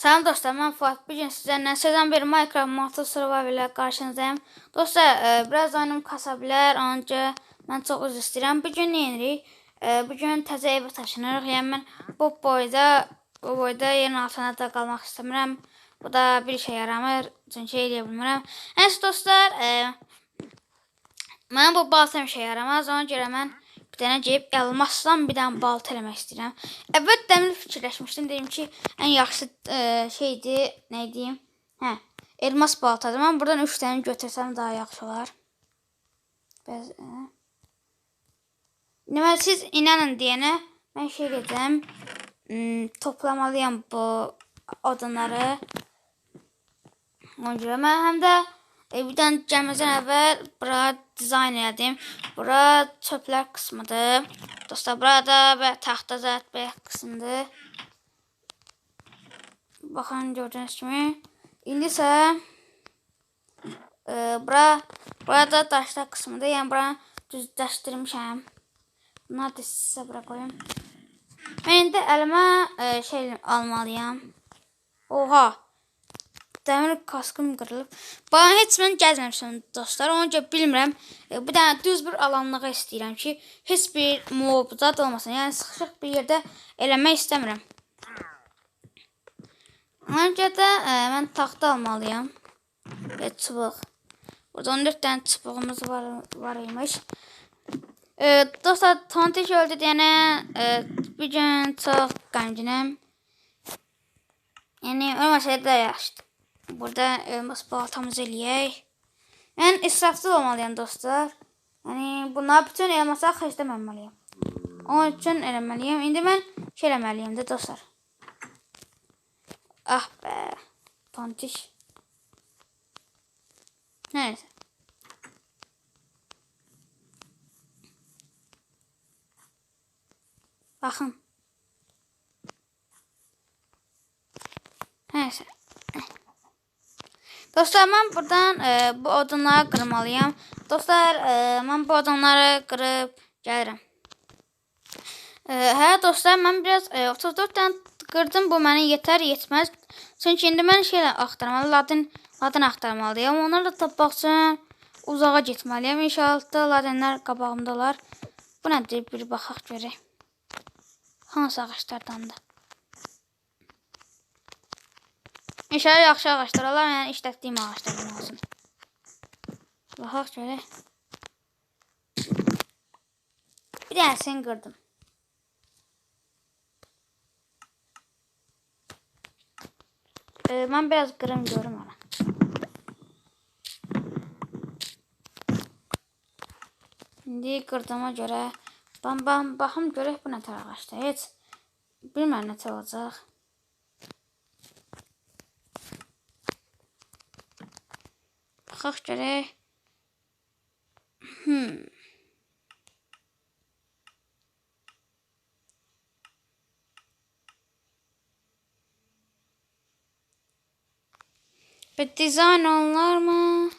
Salam dostlar, mən Fuat. Bu gün sizlərlə sezon 1 Minecraft Motor Survival ilə qarşınızdayım. Dostlar, e, biraz oyunum kasa bilər, onca mən çox üzr istəyirəm. Bu gün nə edirik? E, bu gün təzə evə taşınırıq. Yəni mən bu boyda, bu boyda yerin altında da qalmaq istəmirəm. Bu da bir işə yaramır, çünki eləyə bilmirəm. Nəysə dostlar, e, Mənim bu baltam işə yaramaz. Ona görə mən gəlib elmasdan bir dənə balta eləmək istəyirəm. Əvvəl dəmir fikirləşmişdim. Dedim ki, ən yaxşı e, şeydir, nə deyim? Hə, elmas baltadır. Mən buradan 3 dənə götürsəm daha yaxşı olar. Bəs e. Deməli siz inanın deyənə mən şey edəcəm. Hmm, toplamalıyam bu odunları. Ona görə mən həm də e, dənə gəlməzdən əvvəl bura dizayn elədim. Bura çöplər qismidir. Dostlar, burada və taxta zət belə qismidir. Baxın gördüyünüz kimi. İndi isə e, bura burada daşlar qismidir. Yəni bura düzləşdirmişəm. Bunları da sizə bura qoyum. Mən indi əlimə e, şey almalıyam. Oha. Dəmir kaskım qırılıb. Bana heç mən gəzməmişəm dostlar. Görə bilmirəm. E, bir dənə düz bir alanlığa istəyirəm ki, heç bir mob zad olmasın. Yəni sıxışıq bir yerdə eləmək istəmirəm. Görə də e, mən taxta almalıyam. Və çubuq. Burada 14 dənə çubuğumuz var, var imiş. E, dostlar, tontik öldü deyənə e, bir gün çox qəmginəm. Yəni ölməsəydi də yaxşıdır. Burada elmas baltamızı eləyək. Mən israfsız olmalıyam dostlar. Yəni bunlar bütün elmasları xərcləməməliyəm. Onun üçün eləməliyəm. İndi mən şey eləməliyəm də dostlar. Ah be. Tontiş. Neyse. Baxın. Dostlar mən buradan e, bu odunları qırmalıyam. Dostlar e, mən bu odunları qırıb gəlirəm. E, hə dostlar mən biraz e, 34 dənə qırdım. Bu mənə yetər, yetməz. Çünki indi mən şeylə axtarmalı, ladin, ladin axtarmalıyam. Onları da tapmaq üçün uzağa getməliyəm. İnşallah ladinlər qabağımdalar. Bu nədir? Bir baxaq görək. Hansı ağaclardandır? İnşallah yaxşı ağaclar olar, yəni işlətdiyim ağaclardan olsun. Baxaq görək. Bir dənəsini qırdım. Ee, mən biraz qırım görüm ona. İndi qırdığıma görə bam bam baxım görək bu nə tər ağacdır. Heç bilmirəm nə olacaq. Baxaq görək. Hmm. Bir dizayn onlar mı?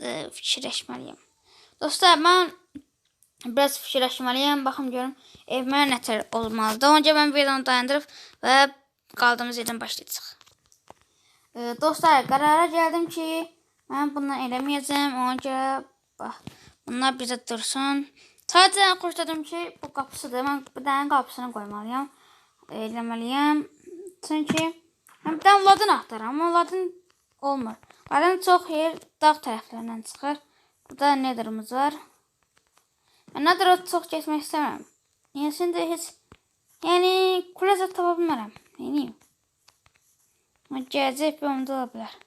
Ee, fikirləşməliyəm. Dostlar, mən biraz fikirləşməliyəm. Baxım görüm evimə nə tər olmalıdır. Onca mən videonu dayandırıb və qaldığımız yerdən başlayacağıq. Ee, dostlar, qərara gəldim ki, mən bundan eləməyəcəm. Ona görə bax, bunlar bizə dursun. Sadəcə xoşladım ki, bu qapısıdır. Mən bir dənə qapısını qoymalıyam. Eləməliyəm. Çünki mən bir dənə ladın axtarıram, amma ladın olmur. Ladın çox yer dağ tərəflərindən çıxır. Burada netherimiz var. Mən netherə çox getmək istəmirəm. Yəni, şimdi heç, yəni, kuləcə tapa bilmərəm. Neyini? Gələcək bir onda ola bilər.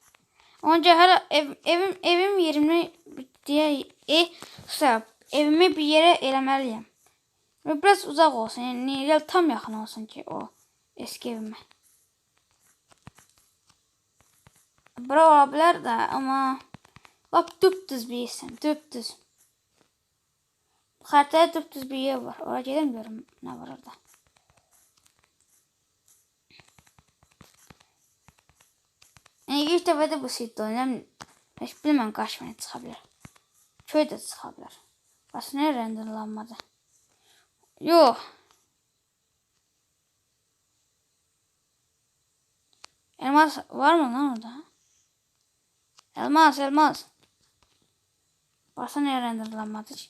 Onca hələ ev, evim, evim yerimini deyə, e, susayım, evimi bir yerə eləməliyəm. Və biraz uzaq olsun, yəni elə tam yaxın olsun ki, o eski evimə. Bura ola bilər də, amma lap düpdüz bir yersən, düpdüz. Xəritədə düpdüz bir yer var. Ora gedim görüm nə var orada. Yəni ilk bu sitdə oynayıram. Heç bilməm qaç mənə çıxa bilər. Köy də çıxa bilər. Bax nə renderlanmadı. Yox. Elmas var mı lan orada? Elmas, elmas. Varsa niye renderlanmadı ki?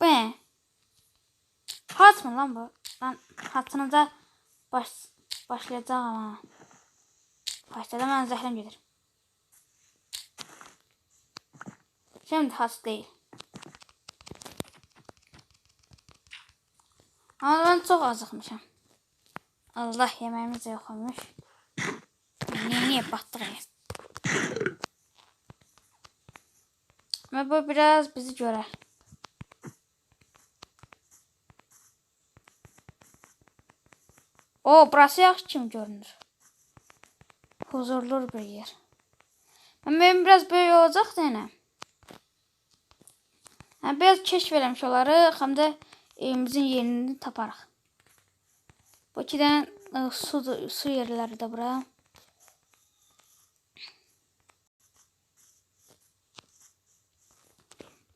Bu ne? Hat mı lan bu? Lan hatını da baş, başlayacak ama. Başladı ben zehrim gelir. Şimdi has değil. Ama ben çok azıkmışım. Allah yemeğimiz de yok olmuş. Niye niye battık ya? Ama bu biraz bizi görer. O burası yaxşı görünür. Huzurlu bir yer. Ben benim biraz böyle olacaq da yenə. Hə, biraz keşf eləmiş olarıq, həm də evimizin yerini taparıq. Bu iki dənə ə, su, su yerləri də bura.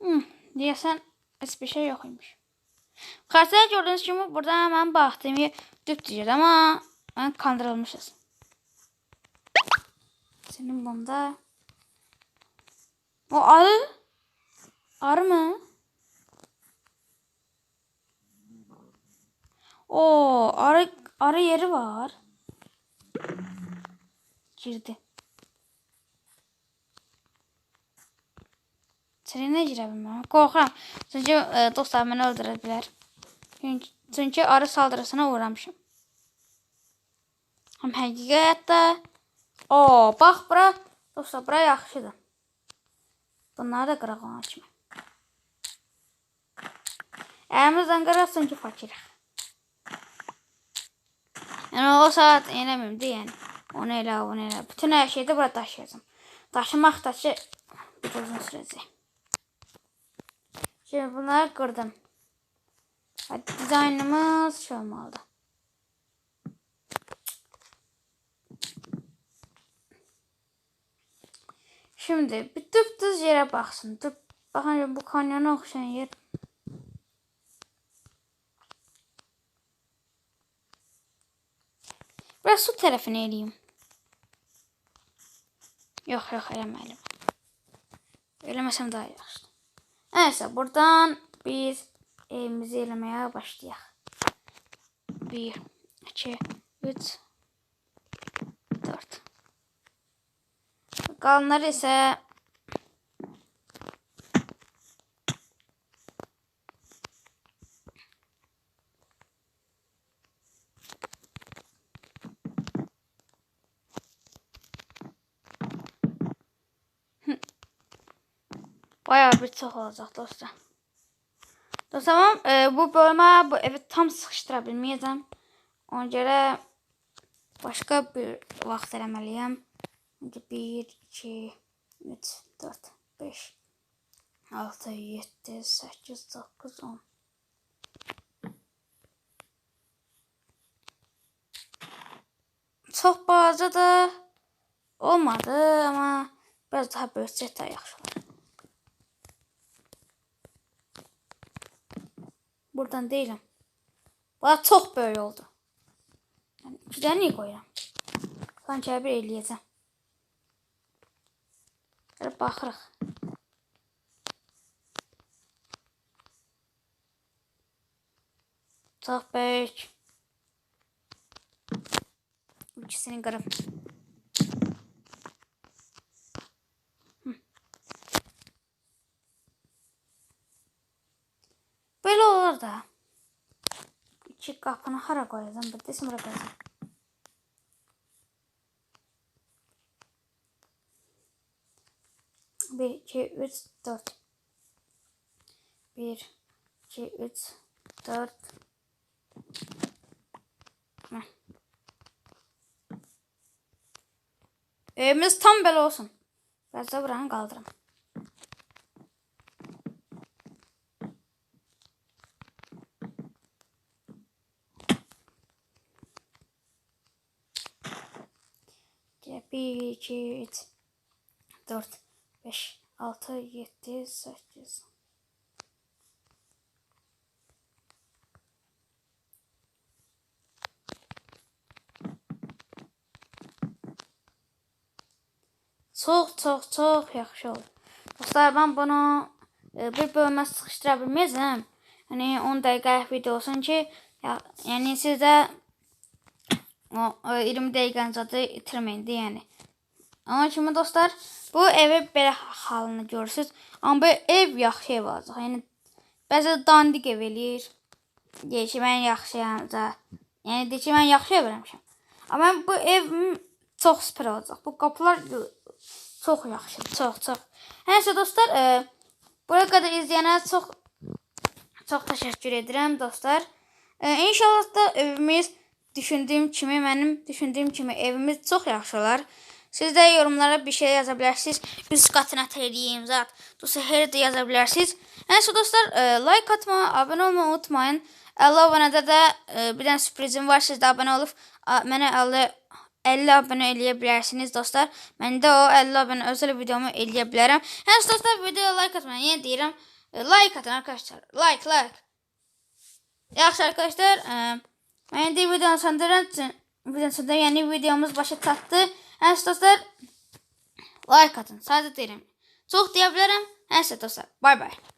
Hmm, deyəsən heç şey yox. Xəritədə gördüyünüz kimi burada mən baxdığım yer düpdüzür ama mən kandırılmışız. Senin bunda o arı arı mı? O arı arı yeri var. Girdi. Seninle girə bilməm. Qorxuram. Çünki e, dostlar məni öldürə bilər. Çünki, çünki arı saldırısına uğramışım. Həm həqiqətdə O, bax bura, dostlar, bura yaxşıdır. Bunları da qıraq ona kimi. Əlimizdən qıraqsın ki, fakirıq. Yəni o saat eləməyim də, yəni. Onu elə, onu elə. Bütün hər şeyi də bura daşıyacağım. Daşımaq da ki, bir uzun sürəcək. Şimdi bunları kırdım. Hadi dizaynımız şu olmalı. Şimdi bir düz yere baksın. Düp, bakın bu kanyona okşayan yer. Biraz su tarafını eləyim. Yox, yox, eləməliyim. Eləməsəm daha yaxşı. Neyse buradan biz evimizi elemeye başlayalım. 1, 2, 3, 4. Kalanları ise Bayağı bir çok olacak dostlar. Dostlar tamam e, bu bölme bu evi tam sıkıştırabilmeyeceğim. Ona göre başka bir vaxt eləməliyəm. 1, 2, 3, 4, 5, 6, 7, 8, 9, 10. Çox balaca da olmadı ama biraz daha böyütsək daha yaxşı olur. Buradan değilim. Bana çok böyle oldu. Yani güzel niye koyuyorum? Sanki bir eləyəcəm. Belə baxırıq. Çox böyük. İkisini qırım. Böyle olur da. Kapını hara koyacağım. Bura koyacağım. Bir, iki, üç, dört. Bir, iki, üç, dört. Heh. Evimiz tam böyle olsun. Biraz da buranı kaldırım. 1, 2, 3, 4, 5, 6, 7, 8. Çox, çox, çox yaxşı oldu. Dostlar, mən bunu e, bir bölmə sıxışdıra bilməzəm. Yəni hani, 10 dəqiqəlik video olsun ki, ya, yəni sizdə 20 dəqiqənizi adı itirməyin də, yəni. Ama şimdi dostlar, bu evi belə halını görürsüz. Amma bu ev yaxşı ev olacaq. Yəni bəzi dandik ev eləyir. Deyir ki, mən yaxşıyam da. Yəni deyir ki, mən yaxşı ev eləmişəm. Bu ev çox süper olacaq. Bu qapılar çox yaxşı, çox, çox. Nəysə dostlar, e, buraya qədər izləyənə çox çox təşəkkür edirəm dostlar. E, inşallah da evimiz düşündüyüm kimi, mənim düşündüyüm kimi evimiz çox yaxşı olar. Siz də yorumlara bir şey yaza bilərsiniz. Üst qatına eləyim zat. Dostu her də yaza bilərsiniz. Dostlar, e, like atmağı, abunə olmağı unutmayın. 50 abunədə də e, bir dənə sürprizim var. Siz də abunə olub mənə 50 50 abunə eləyə bilərsiniz dostlar. Mən də o 50 abunə özəl videomu eləyə bilərəm. Nəysə dostlar, videoya like atmayın. Yenə deyirəm, e, like atın arkadaşlar. Like, like. Yaxşı arkadaşlar, e, mən indi videonu söndürən videonun sonunda yeni videomuz başa çatdı. Nəysə dostlar, like atın. Sadəcə deyirəm. Çox deyə bilərəm. Nəysə dostlar, bay bay.